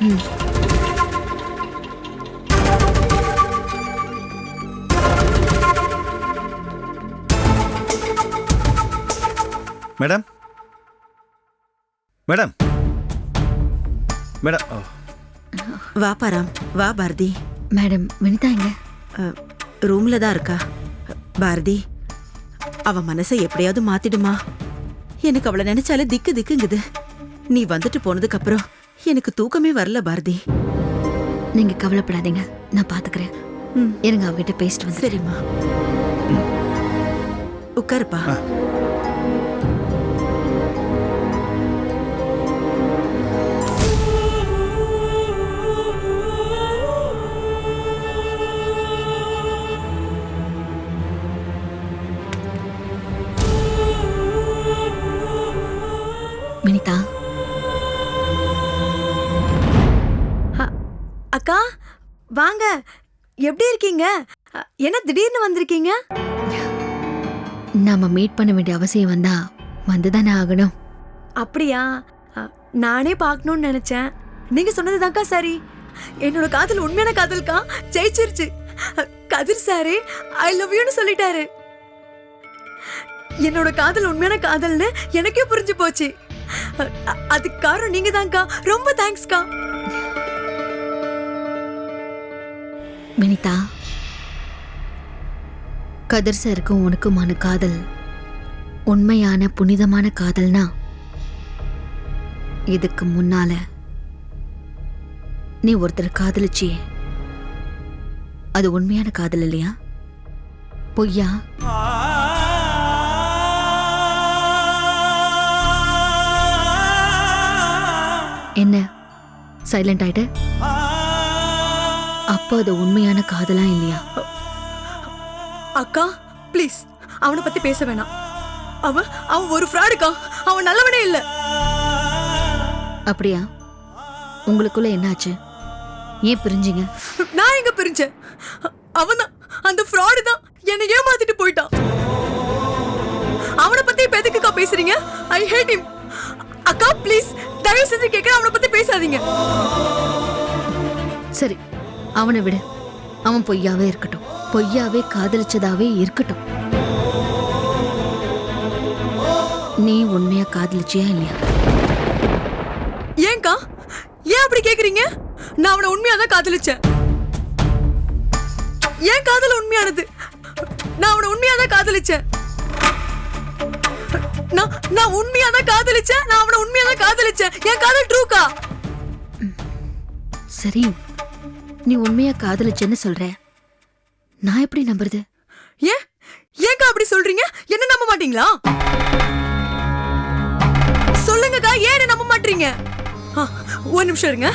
Madam? Madam? Madam வா பராம். வா Bharathi. Madam Vinitha எங்க? ரூம்ல தான் இருக்கா. பாரதி அவ மனசை எப்படியாவது மாத்திடுமா? எனக்கு அவளை நினைச்சாலே திக்கு திக்குங்குது. நீ வந்துட்டு போனதுக்கு அப்புறம் எனக்கு தூக்கமே வரல பாரதி. நீங்க கவலைப்படாதீங்க. நான் பாத்துக்கிறேன். ம். இருங்க அவகிட்ட பேசிட்டு வந்து சரிம்மா. உட்காருப்பா. வாங்க. எப்படி இருக்கீங்க? என்ன திடீர்னு வந்திருக்கீங்க? நாம மீட் பண்ண வேண்டிய அவசியம் வந்தா வந்துதானே ஆகணும். அப்படியா? நானே பார்க்கணும்னு நினைச்சேன். நீங்க சொன்னதுதான்க்கா சரி. என்னோட காதல் உண்மையான காதல்க்கா? ஜெயிச்சிருச்சு. கதிர் சாரே ஐ லவ் யூன்னு சொல்லிட்டாரு. என்னோட காதல் உண்மையான காதல்னு எனக்கே புரிஞ்சு போச்சு. அதுக்கு காரணம் நீங்க தான்க்கா ரொம்ப தேங்க்ஸ்க்கா வினிதா கதிர் சாருக்கும் உனக்குமான காதல் உண்மையான புனிதமான காதல்னா? இதுக்கு முன்னால நீ ஒருத்தர் காதலிச்சியே. அது உண்மையான காதல் இல்லையா? பொய்யா? என்ன? சைலண்ட் ஆயிட்ட அப்போ அது உண்மையான காதலா இல்லையா? அக்கா ப்ளீஸ் அவனை பத்தி பேச வேணாம். அவன் அவன் ஒரு ஃப்ராடுக்கா அவன் நல்லவனே இல்ல. அப்படியா? உங்களுக்குள்ள என்னாச்சு? ஏன் பிரிஞ்சிங்க? நான் எங்க பிரிஞ்சேன்? அவன் தான் அந்த ஃப்ராடு தான் என்னை ஏமாத்திட்டு போயிட்டான். அவனை பத்தி இப்ப எதுக்குக்கா பேசுறீங்க? I hate him. அக்கா ப்ளீஸ் தயவு செஞ்சு கேட்க அவனை பத்தி பேசாதீங்க. சரி அவனை விடு. அவன் பொய்யாவே இருக்கட்டும். பொய்யாவே காதலிச்சதாவே இருக்கட்டும். நீ உண்மையா காதலிச்சியா இல்லையா? ஏன்க்கா ஏன் அப்படி கேக்குறீங்க? நான் அவனை உண்மையா தான் காதலிச்சேன். ஏன் காதல் உண்மையானது? நான் அவனை உண்மையா தான் காதலிச்சேன். நான் நான் உண்மையா தான் காதலிச்சேன். நான் அவனை உண்மையா தான் காதலிச்சேன். என் காதல் ட்ரூக்கா? சரி. நீ உண்மையா காதலிச்சேன்னு சொல்ற. நான் எப்படி நம்புறது? ஏன்? ஏங்க அப்படி சொல்றீங்க? என்ன நம்ப மாட்டீங்களா? சொல்லுங்கக்கா ஏன் நம்ப மாட்டீங்க? ஒரு நிமிஷம் இருங்க.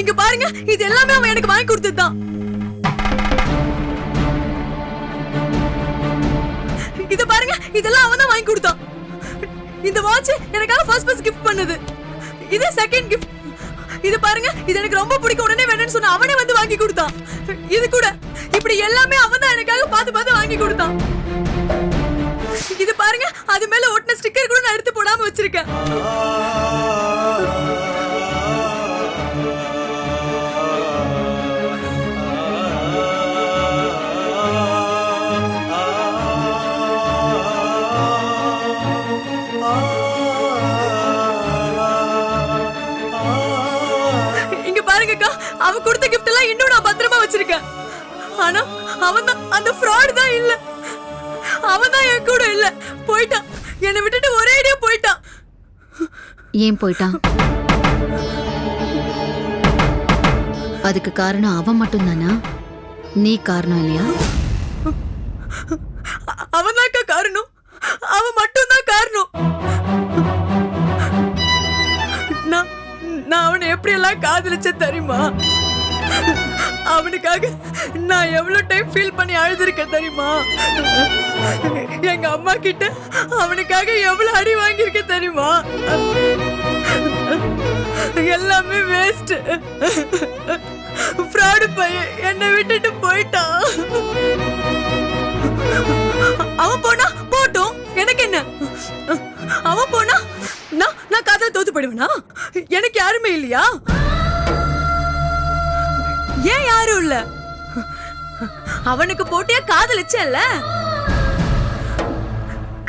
இங்க பாருங்க இது எல்லாமே அவன் எனக்கு வாங்கி கொடுத்ததுதான். இத பாருங்க இதெல்லாம் அவன் தான் வாங்கி கொடுத்தான். இந்த வாட்ச் எனக்காக ஃபர்ஸ்ட் ஃபர்ஸ்ட் கிஃப்ட் பண்ணது. இது செகண்ட் கிஃப்ட் இது பாருங்க இது எனக்கு ரொம்ப பிடிக்கும். உடனே வேணும்னு சொன்ன அவனே வந்து வாங்கி கொடுத்தான். இது கூட இப்படி எல்லாமே அவன் தான் எனக்காக பார்த்து பார்த்து வாங்கி கொடுத்தான். இது பாருங்க அது மேல ஒட்டின ஸ்டிக்கர் கூட நான் எடுத்து போடாம வச்சிருக்கேன். அவ கொடுத்த கிஃப்ட் எல்லாம் இன்னும் நான் பத்திரமா வச்சிருக்கேன். ஆனா அவன் தான் அந்த ஃப்ராட் தான் இல்ல. அவன் தான் என் கூட இல்ல. போயிட்டான். என்னை விட்டுட்டு ஒரே அடியா போயிட்டான். ஏன் போயிட்டான்? அதுக்கு காரணம் அவன் மட்டும்தானா? நீ காரணம் இல்லையா? நான் அவனை எப்படி எல்லாம் காதலிச்சேன் தெரியுமா? அவனுக்காக நான் எவ்வளோ டைம் ஃபீல் பண்ணி அழுதுருக்கேன் தெரியுமா? எங்க அம்மா கிட்ட அவனுக்காக எவ்வளோ அடி வாங்கியிருக்கேன் தெரியுமா? எல்லாமே வேஸ்ட் ஃப்ராடு பையன் என்னை விட்டுட்டு போயிட்டான். அவன் போனா போட்டும். எனக்கு என்ன? அவன் தானா எனக்கு யாருமே இல்லையா? ஏன் யாரும் இல்ல? அவனுக்கு போட்டியா காதலிச்சல்ல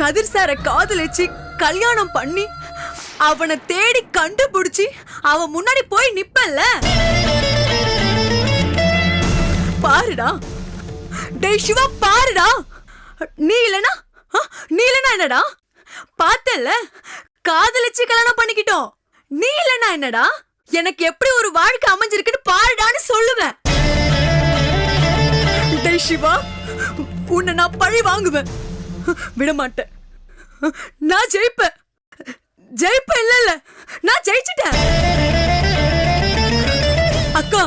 கதிர் சார காதலிச்சு கல்யாணம் பண்ணி அவனை தேடி கண்டுபிடிச்சி அவன் முன்னாடி போய் நிப்பல்ல பாருடா. டேய் சிவா பாருடா. நீ இல்லனா? நீ இல்லனா என்னடா? பார்த்தல காதலிச்சு கல்யாணம் பண்ணிக்கிட்டோம். நீ இல்லனா என்னடா? எனக்கு எப்படி ஒரு வாழ்க்கை அமைஞ்சிருக்குன்னு பாருடான்னு சொல்லுவேன். டேய் சிவா உன்னை நான் பழி வாங்குவேன். விட மாட்டேன் நான் ஜெயிப்பேன். ஜெயிப்பேன் இல்ல இல்ல. நான் ஜெயிச்சிட்டேன். அக்கா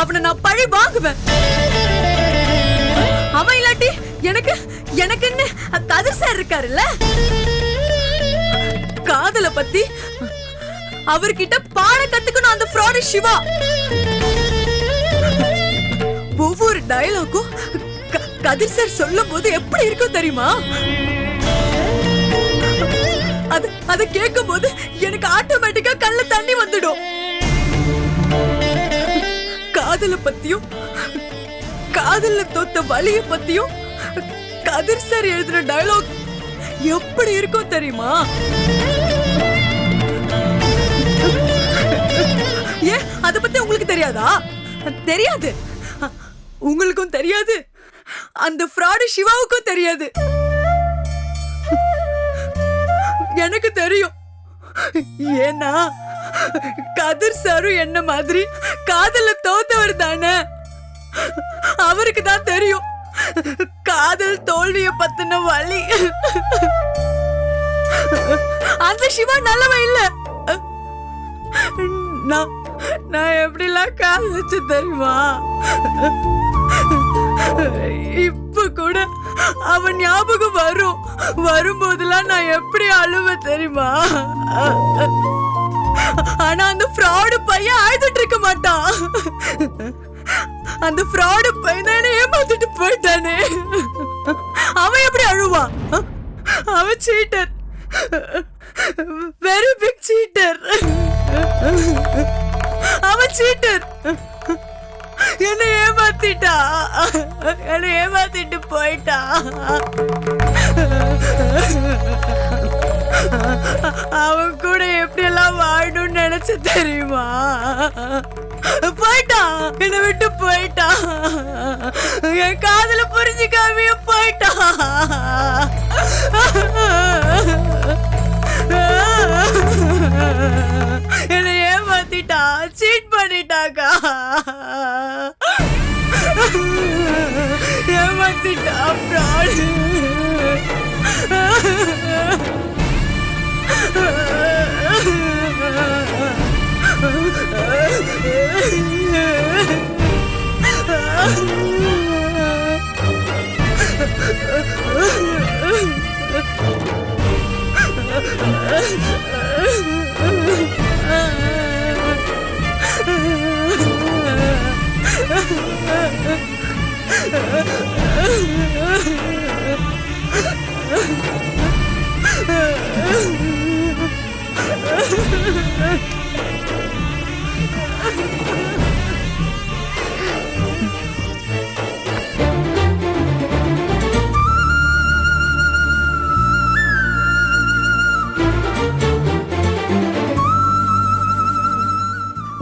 அவனை நான் பழி வாங்குவேன். அவன் இல்லாட்டி எனக்கு எனக்குன்னு கதிர் சார் இருக்காருல்ல? காதல பத்தி அவர்கிட்ட பாட கத்துக்கணும் அந்த ஃப்ராடு சிவா. ஒவ்வொரு டயலாக்கும் க- கதிர் சார் சொல்லும் போது எப்படி இருக்கும் தெரியுமா? அது அதை கேட்கும் போது எனக்கு ஆட்டோமேட்டிக்கா கல்ல தண்ணி வந்துடும். காதல பத்தியும் காதல்ல தோத்த வலிய பத்தியும் கதிர் சார் எழுதின டயலாக் எப்படி இருக்கும் தெரியுமா? அத பத்தி உங்களுக்கு தெரியாதா? தெரியாது. உங்களுக்கும் தெரியாது. அந்த ஃப்ராடு சிவாவுக்கும் தெரியாது. எனக்கு தெரியும். ஏன்னா கதிர் சாரும் என்ன மாதிரி காதல தோத்தவர் தானே? அவருக்கு தான் தெரியும். காதல் தோல்விய பத்தின வழி அந்த சிவா நல்லவன் இல்ல. நான் நான் எப்படிலாம் காதலிச்சு தெரியுமா? இப்ப கூட அவன் ஞாபகம் வரும். வரும்போதெல்லாம் நான் எப்படி அழுவ தெரியுமா? ஆனா அந்த ஃப்ராடு பையன் அழுதுட்டு இருக்க மாட்டான். அந்த ஃப்ராடு பையன் தான் ஏமாத்திட்டு போயிட்டானே. அவன் எப்படி அழுவான்? அவன் சீட்டர் வெரி பிக் சீட்டர் அவன் சீட்டர் என்னை ஏமாத்திட்டா. என்னை ஏமாத்திட்டு போயிட்டா. அவன் கூட எப்படி எல்லாம் வாழணும்னு நினைச்ச தெரியுமா? போயிட்டான் என்ன விட்டு போயிட்டான் என் காதல புரிஞ்சுக்காமயே போயிட்டான் சீட் பண்ணிட்டாக்கா ஏமாத்திட்டா fraud.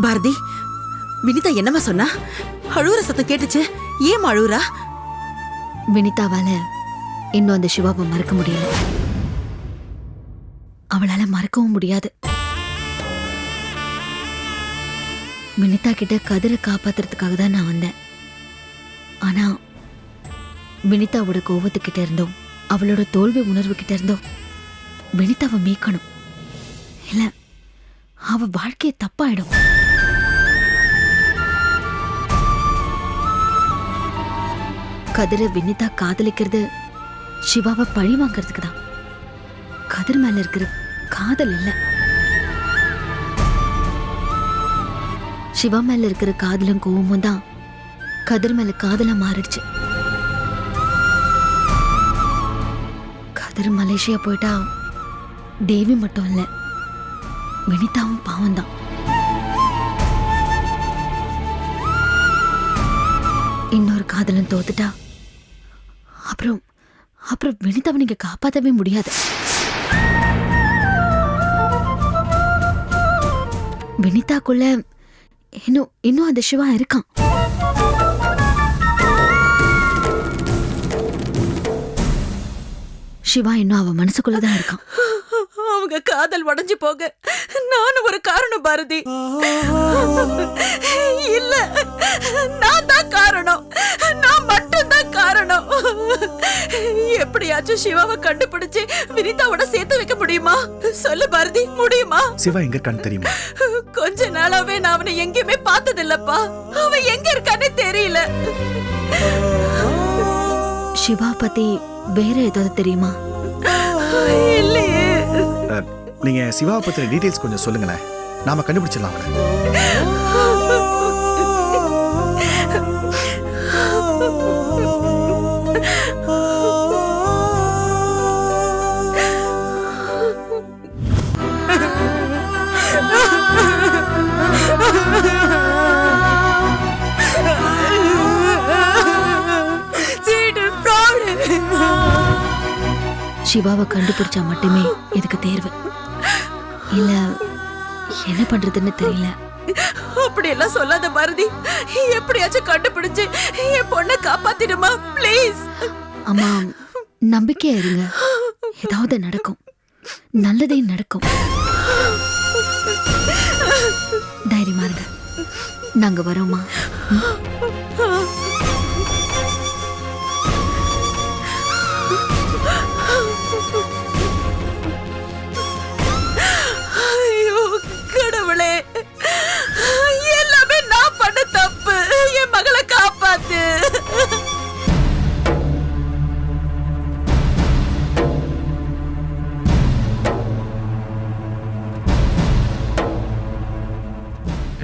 பாரதி வினிதா என்னம்மா சொன்னா? அழுவுற சத்தம் கேட்டுச்சு. ஏன் அழுவுறா? வினிதாவால இன்னும் அந்த சிவாவை மறக்க முடியல. அவளால மறக்கவும் முடியாது. வினிதா கிட்ட கதிரை காப்பாத்துறதுக்காக தான் நான் வந்தேன். ஆனா வினிதாவோட கோவத்துக்கிட்ட இருந்தோம் அவளோட தோல்வி உணர்வு கிட்ட இருந்தோம் வினிதாவை மீட்கணும். இல்ல அவ வாழ்க்கையை தப்பாயிடும். கதிரை வினிதா காதலிக்கிறது. சிவாவை பழி வாங்கிறதுக்கு தான் கதிர் மேல இருக்கிற காதல் இல்ல. சிவா மேல இருக்கிற காதலும் கோவமும் தான் கதிர் மேல காதலா மாறிடுச்சு. கதிர் மலேசியா போயிட்டா தேவி மட்டும் இல்ல வினிதாவும் பாவம்தான். இன்னொரு காதலன் தோத்துட்டா அப்புறம் அப்புறம் வினிதாவை நீங்க காப்பாத்தவே முடியாது. வினிதாக்குள்ள இன்னும் இன்னும் அந்த சிவா இருக்கான். சிவா இன்னும் அவ மனசுக்குள்ளதான் இருக்கான். அவங்க காதல் உடைஞ்சு போக. நானும் ஒரு காரணம் பாரதி. இல்ல நான் தான் காரணம். நான் மட்டும்தான் காரணம். எப்படியாச்சும் சிவாவை கண்டுபிடிச்சு வினிதாவோட சேர்த்து வைக்க முடியுமா? சொல்லு பாரதி முடியுமா? சிவா எங்க இருக்கான்னு தெரியுமா? கொஞ்ச நாளாவே நான் அவனை எங்கேயுமே பார்த்தது இல்லப்பா அவன் எங்க இருக்கானே தெரியல. சிவா பத்தி வேற ஏதாவது தெரியுமா? இல்லையே. நீங்க சிவாவை பத்தின டீடைல்ஸ் கொஞ்சம் சொல்லுங்களேன். நாம கண்டுபிடிச்சிடலாம் அவனை. சிவாவை கண்டுபிடிச்சா மட்டுமே இதுக்கு தேர்வு. இல்ல என்ன பண்றதுன்னு தெரியல. அப்படி எல்லாம் சொல்லாத பாரதி எப்படியாச்சும் கண்டுபிடிச்சு என் பொண்ணை காப்பாத்திடுமா ப்ளீஸ் அம்மா நம்பிக்கையா இருங்க ஏதாவது நடக்கும். நல்லதே நடக்கும். தைரியமா இருங்க. நாங்க வரோமா தப்பு. என் மகளை காப்பாத்து.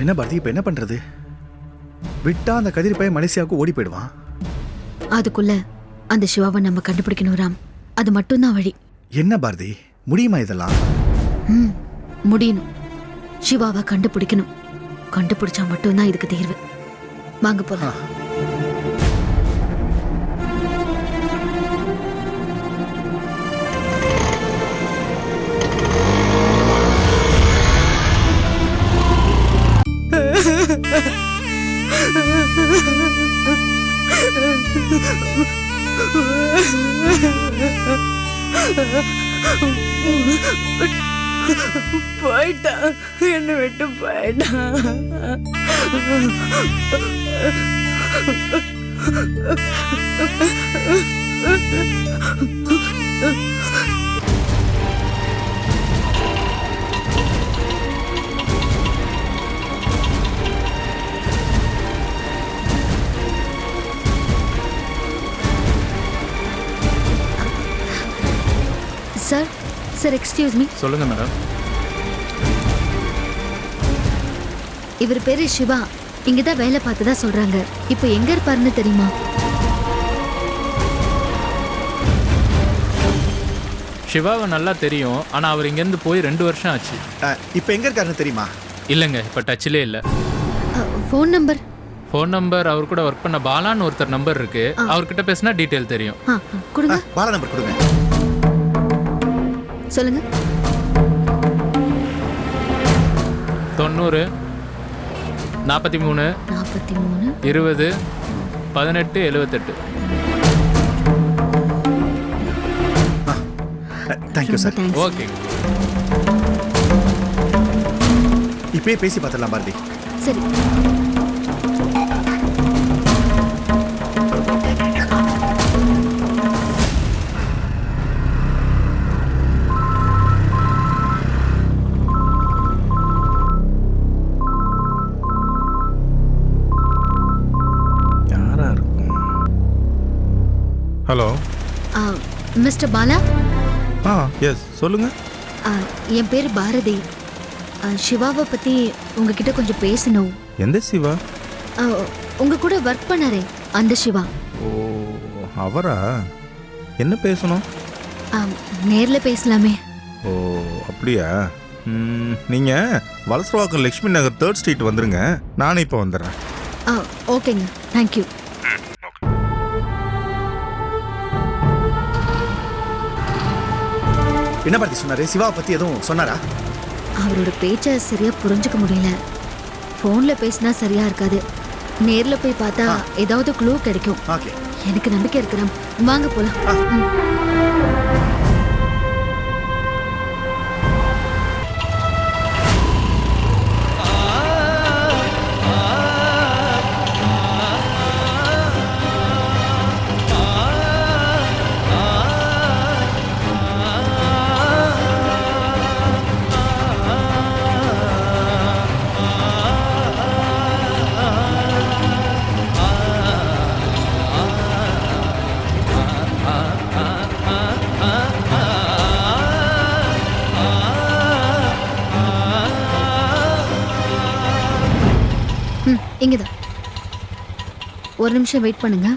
என்ன பாரதி இப்ப என்ன பண்றது? விட்டா அந்த கதிர் பையன் மலேசியாவுக்கு ஓடி போயிடுவான். அதுக்குள்ள அந்த சிவாவை நம்ம கண்டுபிடிக்கணும் ராம். அது மட்டும்தான் வழி. என்ன பாரதி முடியுமா இதெல்லாம்? ம் முடியணும். சிவாவை கண்டுபிடிக்கணும். கண்டுபிடிச்சா மட்டும்தான் இதுக்கு தீர்வு. வாங்க போலாம். போயிட்டான். என்னை விட்டு போயிட்டான். சார் சார் எக்ஸ்கியூஸ் மீ சொல்லுங்க மேடம் இவர் பேரு சிவா. இங்க தான் வேலை பார்த்ததா சொல்றாங்க. இப்போ எங்க இருப்பாருன்னு தெரியுமா? சிவாவை நல்லா தெரியும். ஆனால் அவர் இங்கேருந்து போய் ரெண்டு வருஷம் ஆச்சு. இப்ப எங்க இருக்காருன்னு தெரியுமா? இல்லைங்க இப்போ டச்சிலே இல்லை. ஃபோன் நம்பர் ஃபோன் நம்பர் அவர் கூட ஒர்க் பண்ண பாலான்னு ஒருத்தர் நம்பர் இருக்கு. அவர்கிட்ட பேசினா டீட்டெயில் தெரியும். கொடுங்க. பாலா நம்பர் கொடுங்க. சொல்லுங்க. தொண்ணூறு நாற்பத்தி மூணு நாற்பத்தி மூணு இருபது பதினெட்டு எழுவத்தெட்டு. தேங்க்யூ சார் ஓகே இப்பயே பேசி பார்த்துடலாம் பாரதி. சரி. மிஸ்டர் பாலா? ஆ எஸ் சொல்லுங்க. என் பேர் பாரதி. சிவாவை பத்தி உங்ககிட்ட கொஞ்சம் பேசணும். எந்த சிவா? உங்க கூட ஒர்க் பண்ணாரே அந்த சிவா. ஓ அவரா? என்ன பேசணும்? நேர்ல பேசலாமே. ஓ அப்படியா? நீங்க வலசரவாக்கம் லக்ஷ்மி நகர் தேர்ட் ஸ்ட்ரீட் வந்துருங்க. நானே இப்போ வந்துடுறேன். ஆ ஓகேங்க. தேங்க்யூ என்ன பாரதி சொன்னாரு? சிவாவை பத்தி எதுவும் சொன்னாரா? அவரோட பேச்சை சரியா புரிஞ்சுக்க முடியல. ஃபோன்ல பேசினா சரியா இருக்காது. நேர்ல போய் பார்த்தா ஏதாவது க்ளூ கிடைக்கும். ஓகே. எனக்கு நம்பிக்கை இருக்கிறான். வாங்க போலாம். ம். இங்கதான். ஒரு நிமிஷம் வெயிட் பண்ணுங்க.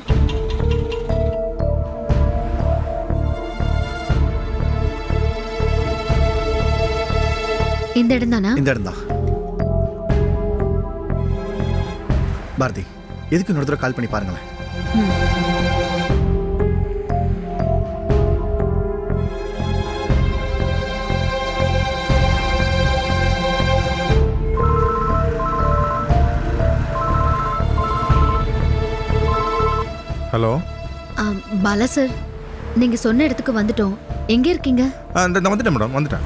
இந்த இடம் தானா? இந்த இடம் தான். பாரதி எதுக்கு இன்னொரு தடவை கால் பண்ணி பாருங்களேன். ஹலோ? பாலா சார் நீங்க சொன்ன இடத்துக்கு வந்துட்டோம். எங்க இருக்கீங்க? இந்த வந்துட்டேன் மேடம் வந்துட்டேன்.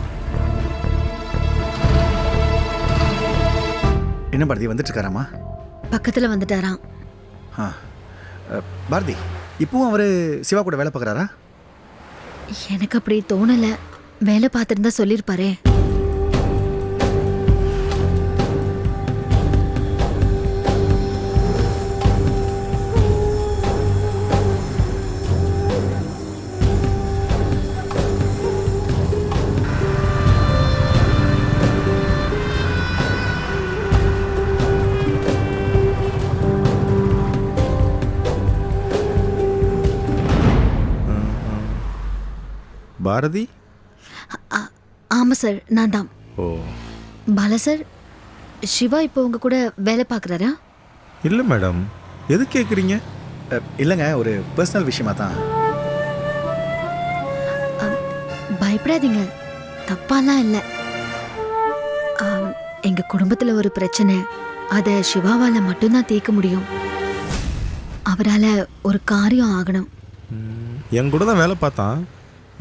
என்ன பாரதி வந்துட்டு இருக்காராமா பக்கத்துல வந்துட்டாராம். ஆ பாரதி இப்பவும் அவரு சிவா கூட வேலை பார்க்குறாரா? எனக்கு அப்படி தோணல. வேலை பார்த்துருந்தா சொல்லியிருப்பாரே. பாரதி ஆ- ஆமா சார் நான் தான் ஓ. பாலா சார் சிவா இப்போ உங்க கூட வேலை பார்க்குறாரா? இல்லை மேடம். எது கேட்குறீங்க இல்லைங்க ஒரு பர்சனல் விஷயமா தான். பயப்படாதீங்க. தப்பாலாம் இல்லை. ஆம், எங்க குடும்பத்துல ஒரு பிரச்சனை. அதை சிவாவால மட்டும்தான் தீர்க்க முடியும். அவரால ஒரு காரியம் ஆகணும். என் கூட தான் வேலை பார்த்தான்.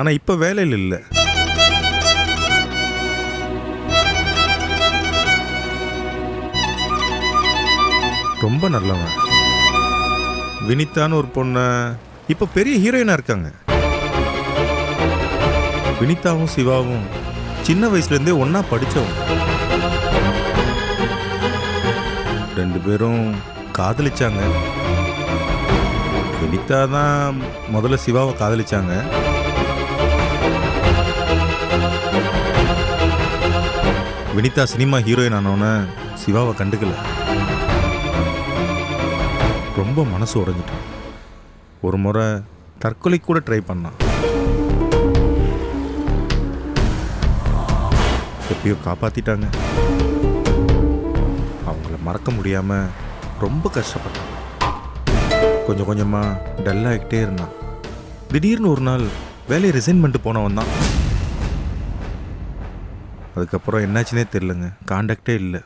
ஆனால் இப்போ வேலையில் இல்லை. ரொம்ப நல்லவன். வினிதான்னு ஒரு பொண்ணு இப்போ பெரிய ஹீரோயினாக இருக்காங்க. வினிதாவும் சிவாவும் சின்ன வயசுலேருந்தே ஒன்றா படித்தவங்க ரெண்டு பேரும் காதலிச்சாங்க. வினிதா தான் முதல்ல சிவாவை காதலிச்சாங்க. வினிதா சினிமா ஹீரோயின் ஆனோன்னு சிவாவை கண்டுக்கல. ரொம்ப மனசு உடஞ்சிட்டான் ஒரு முறை தற்கொலை கூட ட்ரை பண்ணான் எப்படியோ காப்பாத்திட்டாங்க. அவங்கள மறக்க முடியாம ரொம்ப கஷ்டப்பட்டான் கொஞ்சம் கொஞ்சமாக டல்லாகிட்டே இருந்தான். திடீர்னு ஒரு நாள் வேலையை ரிசைன் பண்ணிட்டு போனவன் தான் அதுக்கப்புறம் என்னாச்சுன்னே தெரிலங்க காண்டாக்டே இல்லை.